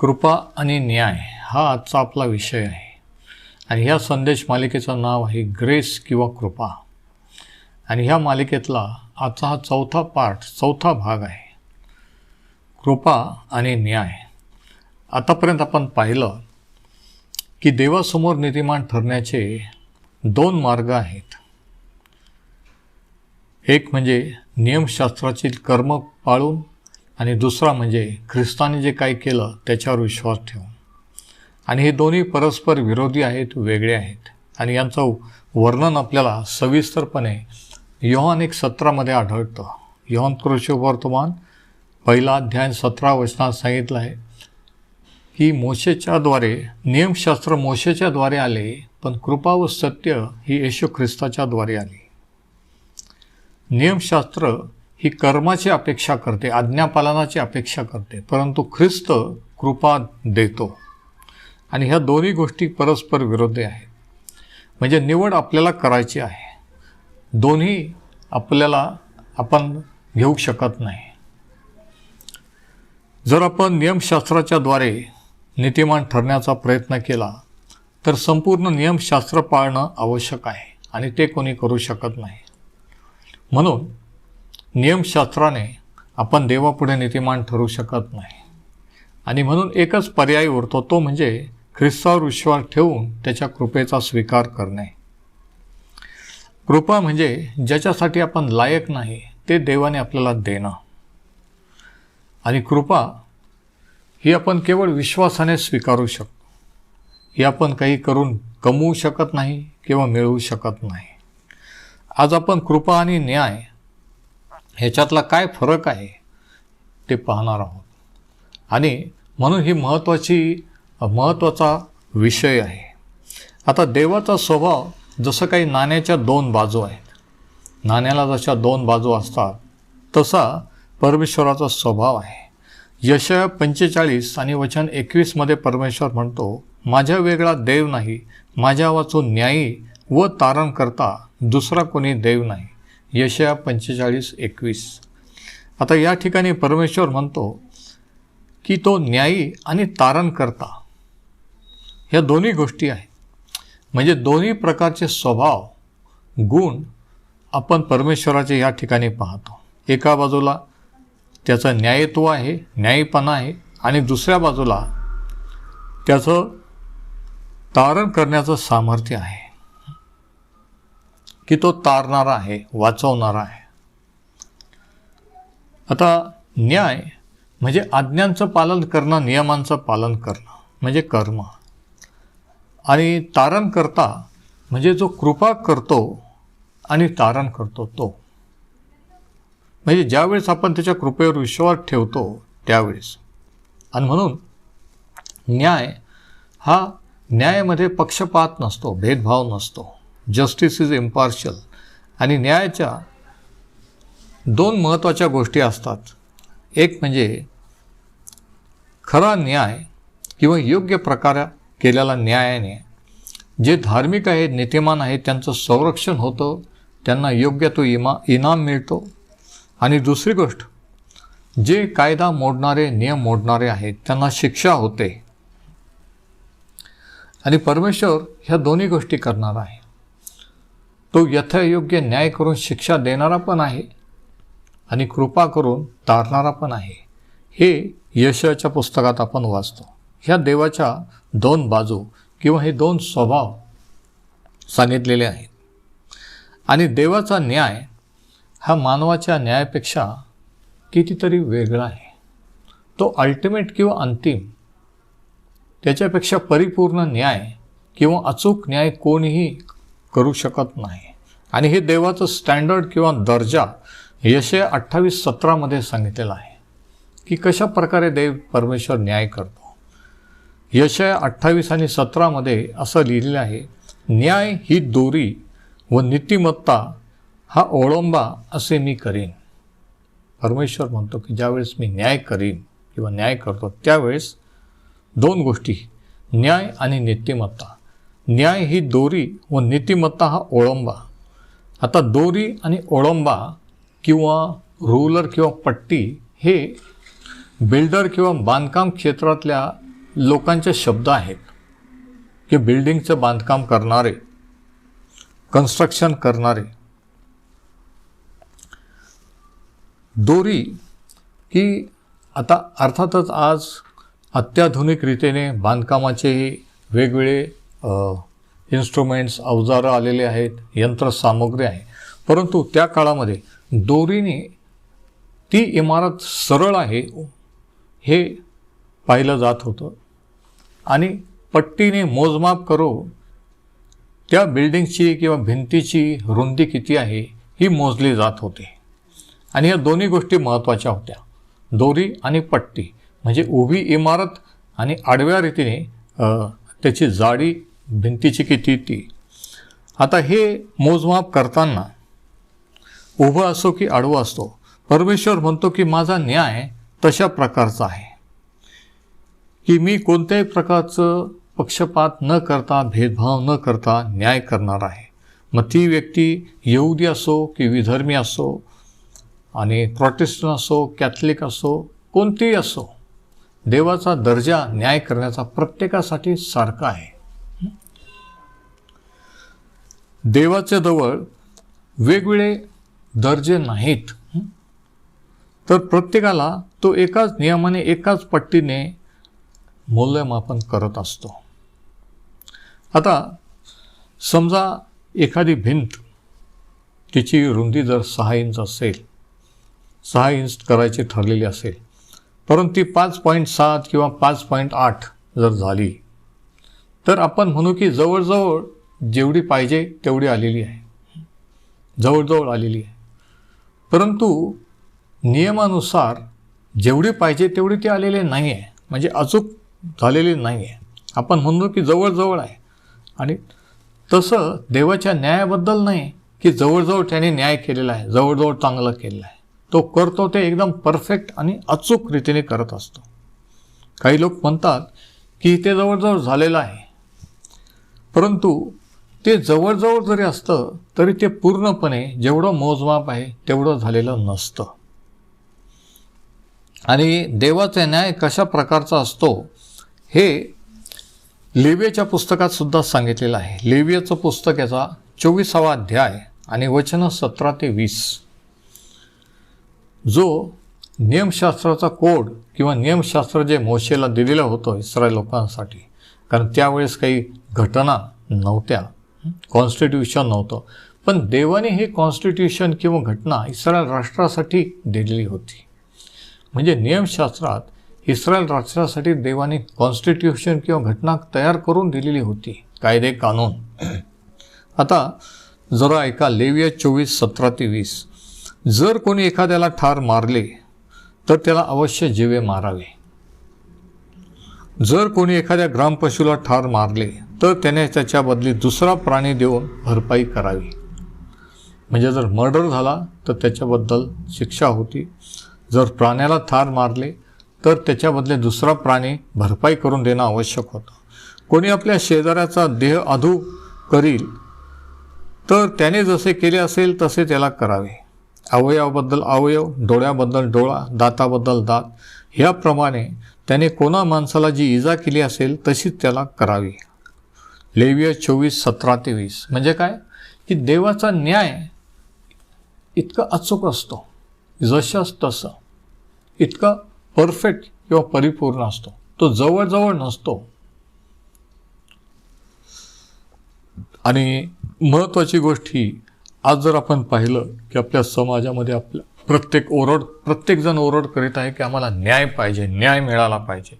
कृपा आणि न्याय हा आजचा आपला विषय आहे. आणि ह्या संदेश मालिकेचं नाव आहे ग्रेस किंवा कृपा. आणि ह्या मालिकेतला आजचा हा चौथा पार्ट चौथा भाग आहे. कृपा आणि न्याय. आतापर्यंत आपण पाहिलं की देवासमोर नीतिमान ठरण्याचे दोन मार्ग आहेत. एक म्हणजे नियमशास्त्राची कर्म पाळून आणि दुसरा म्हणजे ख्रिस्ताने जे काही केलं त्याच्यावर विश्वास ठेवून. आणि हे दोन्ही परस्पर विरोधी आहेत वेगळे आहेत. आणि यांचं वर्णन आपल्याला सविस्तरपणे योहान एक सत्रामध्ये आढळतं. योहान कृषी वर्तमान पहिला अध्याय सतरा वचनात सांगितलं आहे की मोशेच्याद्वारे नियमशास्त्र मोशेच्याद्वारे आले पण कृपा व सत्य ही येशू ख्रिस्ताच्याद्वारे आली. नियमशास्त्र ही कर्माची अपेक्षा करते आज्ञापालनाची अपेक्षा करते परंतु ख्रिस्त कृपा देतो. आणि ह्या दोन्ही गोष्टी परस्पर विरोधी आहेत. म्हणजे निवड आपल्याला करायची आहे. दोन्ही आपल्याला आपण घेऊ शकत नाही. जर आपण नियमशास्त्राच्या द्वारे नीतिमान ठरण्याचा प्रयत्न केला तर संपूर्ण नियमशास्त्र पाळणं आवश्यक आहे आणि ते कोणी करू शकत नाही. म्हणून नियमशास्त्राने आपण देवापुढे नीतिमान ठरू शकत नाही. आणि म्हणून एकच पर्याय उरतो तो म्हणजे ख्रिस्तावर विश्वास ठेवून त्याच्या कृपेचा स्वीकार करणे. कृपा म्हणजे ज्याच्यासाठी आपण लायक नाही ते देवाने आपल्याला देणं. आणि कृपा ही आपण केवळ विश्वासाने स्वीकारू शकतो. ही आपण काही करून कमवू शकत नाही किंवा मिळवू शकत नाही. आज आपण कृपा आणि न्याय ह्याच्यातला काय फरक आहे ते पाहणार आहोत. आणि म्हणून ही महत्त्वाची महत्त्वाचा विषय आहे. आता देवाचा स्वभाव जसं काही नाण्याच्या दोन बाजू आहेत. नाण्याला जशा दोन बाजू असतात तसा परमेश्वराचा स्वभाव आहे. यश पंचेचाळीस आणि वचन एकवीसमध्ये परमेश्वर म्हणतो माझ्या वेगळा देव नाही माझ्या वाचून न्यायी व तारण करता दुसरा कोणी देव नाही. यशया पंचेचाळीस एकवीस. आता या ठिकाणी परमेश्वर म्हणतो की तो न्यायी आणि तारण करता ह्या दोन्ही गोष्टी आहेत. म्हणजे दोन्ही प्रकारचे स्वभाव गुण आपण परमेश्वराचे या ठिकाणी पाहतो. एका बाजूला त्याचं न्यायत्व आहे न्यायीपणा आहे आणि दुसऱ्या बाजूला त्याचं तारण करण्याचं सामर्थ्य आहे. की तो तारणारा आहे वाचवणारा आहे. आता न्याय म्हणजे आज्ञांचं पालन करणं नियमांचं पालन करणं म्हणजे कर्म. आणि तारण करता म्हणजे जो कृपा करतो आणि तारण करतो तो. म्हणजे ज्यावेळेस आपण त्याच्या कृपेवर विश्वास ठेवतो त्यावेळेस. आणि म्हणून न्याय हा न्यायामध्ये पक्षपात नसतो भेदभाव नसतो. जस्टिस इज इम्पार्शल आणि न्यायाच्या दोन महत्त्वाच्या गोष्टी असतात. एक म्हणजे खरा न्याय किंवा योग्य प्रकारे केलेला न्यायाने जे धार्मिक आहेत नीतिमान आहेत त्यांचं संरक्षण होतं त्यांना योग्य तो इमा इनाम मिळतो. आणि दुसरी गोष्ट जे कायदा मोडणारे नियम मोडणारे आहेत त्यांना शिक्षा होते. आणि परमेश्वर ह्या दोन्ही गोष्टी करणार आहे. तो यथायोग्य न्याय करून शिक्षा देणारा पण आहे आणि कृपा करून तारणारा पण आहे. हे यशाच्या पुस्तकात आपण वाचतो. ह्या देवाच्या दोन बाजू किंवा हे दोन स्वभाव सांगितलेले आहेत. आणि देवाचा न्याय हा मानवाच्या न्यायापेक्षा कितीतरी वेगळा आहे. तो अल्टिमेट किंवा अंतिम त्याच्यापेक्षा परिपूर्ण न्याय किंवा अचूक न्याय कोणीही करू शकत नाही. आणि हे देवाचं स्टँडर्ड किंवा दर्जा यशे अठ्ठावीस सतरामध्ये सांगितलेलं आहे. की कशा प्रकारे देव परमेश्वर न्याय करतो. यशय अठ्ठावीस आणि सतरामध्ये असं लिहिलेलं आहे न्याय ही दोरी व नीतिमत्ता हा ओळंबा असे मी करीन. परमेश्वर म्हणतो की ज्यावेळेस मी न्याय करीन किंवा न्याय करतो त्यावेळेस दोन गोष्टी न्याय आणि नीतिमत्ता. न्याय ही दोरी व नीतिमत्ता हा ओळंबा. आता दोरी आणि ओळंबा किंवा रुलर किंवा पट्टी हे बिल्डर किंवा बांधकाम क्षेत्रातल्या लोकांचे शब्द आहेत. की बिल्डिंगचं बांधकाम करणारे कन्स्ट्रक्शन करणारे. दोरी ही आता अर्थातच आज अत्याधुनिक रीतीने बांधकामाचे वेगवेगळे इन्स्ट्रुमेंट्स अवजारं आलेले आहेत यंत्रसामुग्री आहे. परंतु त्या काळामध्ये दोरीने ती इमारत सरळ आहे हे पाहिलं जात होतं. आणि पट्टीने मोजमाप करून त्या बिल्डिंगची किंवा भिंतीची रुंदी किती आहे ही मोजली जात होती. आणि या दोन्ही गोष्टी महत्त्वाच्या होत्या. दोरी आणि पट्टी. म्हणजे उभी इमारत आणि आडव्या रीतीने त्याची जाडी भिंतीची किती ती. आता हे मोजमाप करताना उभं असो की आडवं असतो परमेश्वर म्हणतो की माझा न्याय तशा प्रकारचा आहे. की मी कोणत्याही प्रकारचं पक्षपात न करता भेदभाव न करता न्याय करणार आहे. मग ती व्यक्ती येऊदी असो की विधर्मी असो आणि प्रोटेस्टंट असो कॅथलिक असो कोणतीही असो देवाचा दर्जा न्याय करण्याचा प्रत्येकासाठी सारखा आहे. देवाच्या जवळ वेगवेगळे दर्जे नाहीत. तर प्रत्येकाला तो एकाच नियमाने एकाच पट्टीने मूल्यमापन करत असतो. आता समजा एखादी भिंत तिची रुंदी जर सहा इंच असेल सहा इंच करायची ठरलेली असेल परंतु ती पाच पॉईंट सात किंवा पाच पॉईंट आठ जर झाली तर आपण म्हणू की जवळजवळ जेवढी पाहिजे तेवढी आलेली आहे. जवळजवळ आलेली आहे. परंतु नियमानुसार जेवढी पाहिजे तेवढी ती आलेली नाही आहे म्हणजे अचूक झालेली नाही आहे आपण म्हणतो की जवळजवळ आहे. आणि तसं देवाच्या न्यायाबद्दल नाही की जवळजवळ त्याने न्याय केलेला आहे. जवळजवळ चांगलं केलेलं आहे. तो करतो ते एकदम परफेक्ट आणि अचूक रीतीने करत असतो. काही लोक म्हणतात की ते जवळजवळ झालेलं आहे. परंतु ते जवळजवळ जरी असतं तरी ते पूर्णपणे जेवढं मोजमाप आहे तेवढं झालेलं नसतं. आणि देवाचा न्याय कशा प्रकारचा असतो हे लेवियाच्या पुस्तकात सुद्धा सांगितलेलं आहे. लेवियाचं पुस्तक याचा चोवीसावा अध्याय आणि वचन सतरा ते वीस. जो नियमशास्त्राचा कोड किंवा नियमशास्त्र जे मोशेला दिलेलं होतं इस्रायल लोकांसाठी कारण त्यावेळेस काही घटना नव्हत्या. कॉन्स्टिट्यूशन नव्हतं. पण देवाने हे कॉन्स्टिट्यूशन किंवा घटना इस्रायल राष्ट्रासाठी दिलेली होती. म्हणजे नियमशास्त्रात इस्रायल राष्ट्रासाठी देवाने कॉन्स्टिट्यूशन किंवा घटना तयार करून दिलेली होती. कायदे कानून. आता जरा ऐका लेविया चोवीस सतरा ते वीस. जर कोणी एखाद्याला ठार मारले तर त्याला अवश्य जीवे मारावे. जर कोणी एखाद्या ग्रामपशूला ठार मारले तर त्याने त्याच्या बदली दुसरा प्राणी देऊन भरपाई करावी. म्हणजे जर मर्डर झाला तर त्याच्याबद्दल शिक्षा होती. जर प्राण्याला ठार मारले तर त्याच्याबदले दुसरा प्राणी भरपाई करून देणं आवश्यक होतं. कोणी आपल्या शेजाऱ्याचा देह अधू करील तर त्याने जसे केले असेल तसे त्याला करावे. अवयवाबद्दल अवयव डोळ्याबद्दल डोळा दाताबद्दल दात ह्याप्रमाणे त्याने कोणा माणसाला जी इजा केली असेल तशीच त्याला करावी. लेविया चोवीस सतरा ते वीस. म्हणजे काय? की देवाचा न्याय इतका अचूक असतो. जशास तसं. इतका परफेक्ट किंवा परिपूर्ण असतो. तो जवळजवळ नसतो. आणि महत्त्वाची गोष्ट ही आज जर आपण पाहिलं की आपल्या समाजामध्ये आपल्या प्रत्येक ओरड प्रत्येकजण ओरड करीत आहे की आम्हाला न्याय पाहिजे न्याय मिळाला पाहिजे.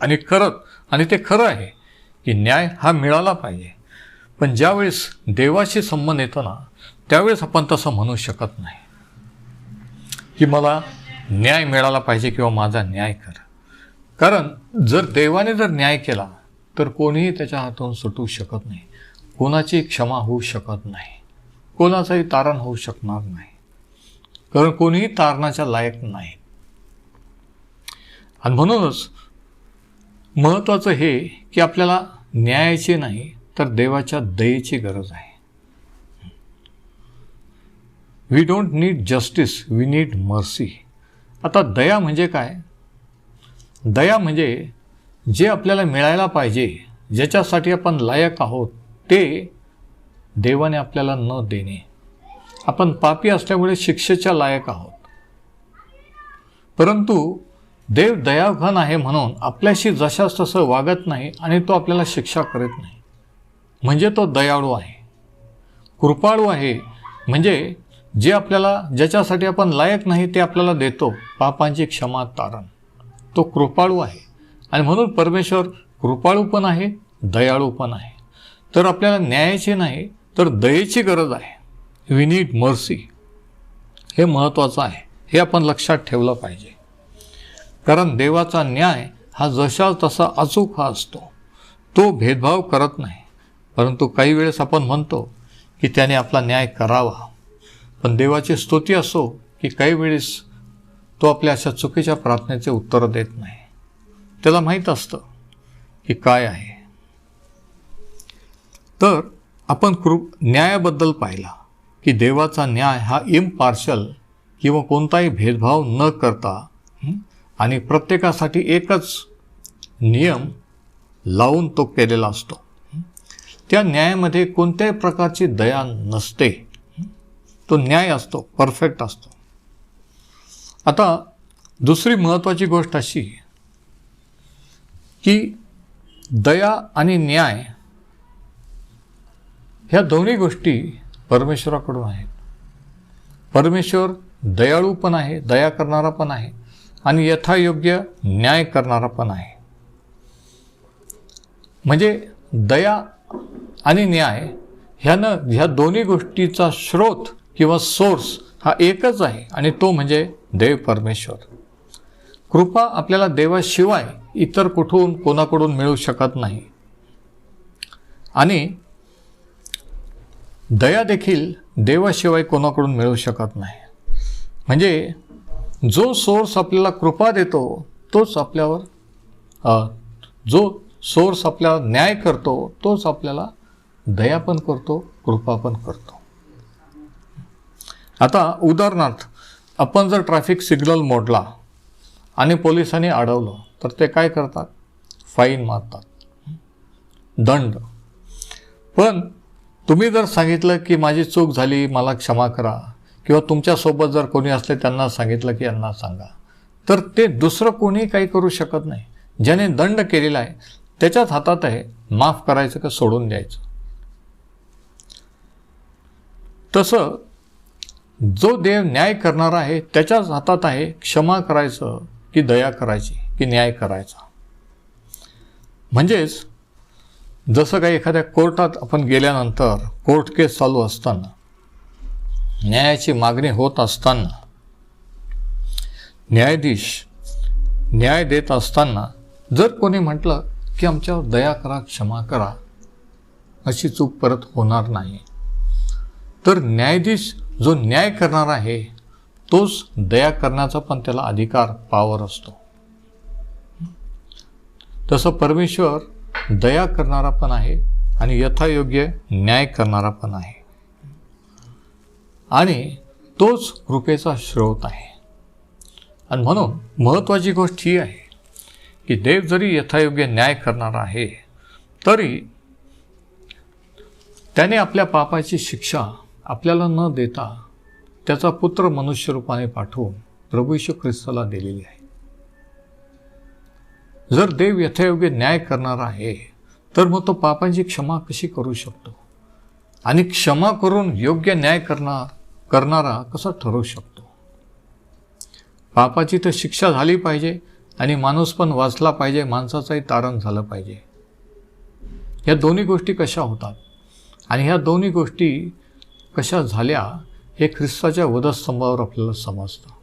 आणि खरंच आणि ते खरं आहे की न्याय हा मिळाला पाहिजे. पण ज्यावेळेस देवाशी संबंध येतो ना त्यावेळेस आपण तसं म्हणू शकत नाही. की मला न्याय मिळाला पाहिजे किंवा माझा न्याय कर. कारण जर देवाने जर न्याय केला तर कोणीही त्याच्या हातून सुटू शकत नाही. कोणाची क्षमा होऊ शकत नाही. कोणाचंही तारण होऊ शकणार नाही. कारण कोणीही तारणाच्या लायक नाही. आणि म्हणूनच महत्त्वाचं हे की आपल्याला न्यायाची नाही तर देवाच्या दयेची गरज आहे. We don't need justice we need mercy आता दया म्हणजे काय? दया म्हणजे जे आपल्याला मिळायला पाहिजे ज्याच्यासाठी आपण लायक आहोत ते देवाने आपल्याला न देणे. आपण पापी असल्यामुळे शिक्षेच्या लायक आहोत. परंतु देव दयाघन आहे म्हणून आपल्याशी जशास तसं वागत नाही आणि तो आपल्याला शिक्षा करत नाही. म्हणजे तो दयाळू आहे. कृपाळू आहे. म्हणजे जे आपल्याला ज्याच्यासाठी आपण लायक नाही ते आपल्याला देतो. पापांची क्षमा तारण. तो कृपाळू आहे. आणि म्हणून परमेश्वर कृपाळू पण आहे दयाळू पण आहे. तर आपल्याला न्यायाची नाही तर दयेची गरज आहे. वी नीड मर्सी हे महत्त्वाचं आहे. हे आपण लक्षात ठेवलं पाहिजे. कारण देवाचा न्याय हा जशा तसा अचूक हा असतो. तो भेदभाव करत नाही. परंतु काही वेळेस आपण म्हणतो की त्याने आपला न्याय करावा. पण देवाची स्तुती असो की काही वेळेस तो आपल्या अशा चुकीच्या प्रार्थनेचे उत्तर देत नाही. त्याला माहीत असतं की काय आहे. तर आपण कृ न्यायाबद्दल पाहिला. की देवाचा न्याय हा इम्पार्शल किंवा कोणताही भेदभाव न करता आणि प्रत्येकासाठी एकच नियम लावून तो केलेला असतो. त्या न्यायामध्ये कोणत्याही प्रकारची दया नसते. तो न्याय असतो परफेक्ट असतो. आता दुसरी महत्त्वाची गोष्ट अशी की दया आणि न्याय ह्या दोन्ही गोष्टी परमेश्वराकडून आहेत परमेश्वर दयाळू पण आहे दया करणारा पण आहे आणि यथायोग्य न्याय करणारा पण आहे. म्हणजे दया आणि न्याय ह्यानं ह्या दोन्ही गोष्टीचा स्रोत किंवा सोर्स हा एकच आहे आणि तो म्हणजे देव परमेश्वर. कृपा आपल्याला देवाशिवाय इतर कुठून कोणाकडून मिळू शकत नाही. आणि दया देखील देवाशिवाय कोणाकडून मिळू शकत नाही. म्हणजे जो सोर्स आपल्याला कृपा देतो तोच आपल्यावर जो सोर्स आपल्याला न्याय करतो तोच आपल्याला दया पण करतो कृपा पण करतो. आता उदाहरणार्थ आपण जर ट्रॅफिक सिग्नल मोडला आणि पोलिसांनी अडवलं तर ते काय करतात? फाईन मारतात. दंड. पण तुम्ही जर सांगितलं की माझी चूक झाली मला क्षमा करा किंवा तुमच्यासोबत जर कोणी असले त्यांना सांगितलं की यांना सांगा. तर ते दुसरं कोणी काही करू शकत नाही. ज्याने दंड केलेला आहे त्याच्याच हातात आहे माफ करायचं का सोडून द्यायचं. तसं जो देव न्याय करणारा आहे त्याच्याच हातात आहे क्षमा करायचं की दया करायची की न्याय करायचा. म्हणजेच जसं काही एखाद्या कोर्टात आपण गेल्यानंतर कोर्ट केस चालू असताना न्यायाची मागणी होत असताना न्यायाधीश न्याय देत असताना जर कोणी म्हटलं की आमच्यावर दया करा क्षमा करा अशी चूक परत होणार नाही. तर न्यायाधीश जो न्याय करणार आहे तोच दया करण्याचा पण त्याला अधिकार पावर असतो. तसं परमेश्वर दया करणारा पण आहे आणि यथायोग्य न्याय करणारा पण आहे. आणि तोच कृपेचा स्रोत आहे. आणि म्हणून महत्त्वाची गोष्ट ही आहे की देव जरी यथायोग्य न्याय करणारा आहे तरी त्याने आपल्या पापाची शिक्षा आपल्याला न देता त्याचा पुत्र मनुष्यरूपाने पाठवून प्रभू ख्रिस्ताला दिलेली आहे. जर देव यथायोग्य न्याय करणारा आहे तर मग तो पापांची क्षमा कशी करू शकतो? आणि क्षमा करून योग्य न्याय करणार करणारा कसा ठरवू शकतो? पापाची तर शिक्षा झाली पाहिजे आणि माणूस पण वाचला पाहिजे माणसाचंही तारण झालं पाहिजे. या दोन्ही गोष्टी कशा होतात? आणि ह्या दोन्ही गोष्टी कशा झाल्या हे ख्रिस्ताच्या वधस्तंभावर आपल्याला समजतं.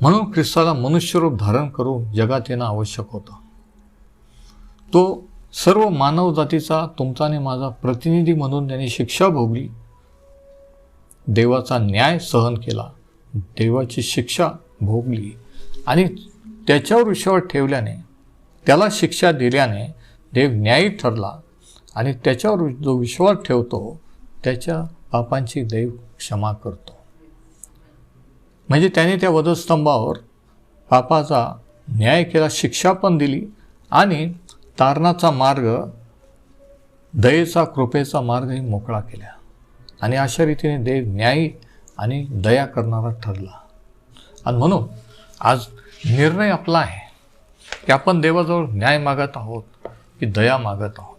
म्हणून ख्रिस्ताला मनुष्यरूप धारण करून जगात येणं आवश्यक होतं. तो सर्व मानव जातीचा तुमचा आणि माझा प्रतिनिधी म्हणून त्यांनी शिक्षा भोगली. देवाचा न्याय सहन केला. देवाची शिक्षा भोगली. आणि त्याच्यावर विश्वास ठेवल्याने त्याला शिक्षा दिल्याने देव न्यायी ठरला. आणि त्याच्यावर जो विश्वास ठेवतो त्याच्या पापांची देव क्षमा करतो. म्हणजे त्याने त्या वधस्तंभावर पापाचा न्याय केला शिक्षा पण दिली आणि तारणाचा मार्ग दयेचा कृपेचा मार्गही मोकळा केला. आणि अशा रीतीने देव न्यायी आणि दया करणारा ठरला. आणि म्हणून आज निर्णय आपला आहे की आपण देवाजवळ न्याय मागत आहोत की दया मागत आहोत.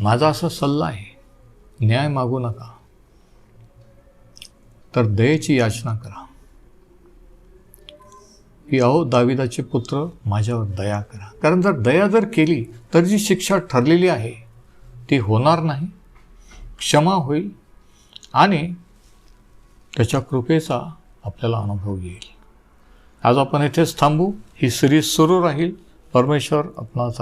माझा असा सल्ला आहे न्याय मागू नका. तर दयेची याचना करा. की अहो दाविदाचे पुत्र माझ्यावर दया करा. कारण जर दया जर केली तर जी शिक्षा ठरलेली आहे ती होणार नाही. क्षमा होईल आणि त्याच्या कृपेचा आपल्याला अनुभव येईल. आज आपण इथेच थांबू. ही सिरीज सुरू राहील. परमेश्वर आपणास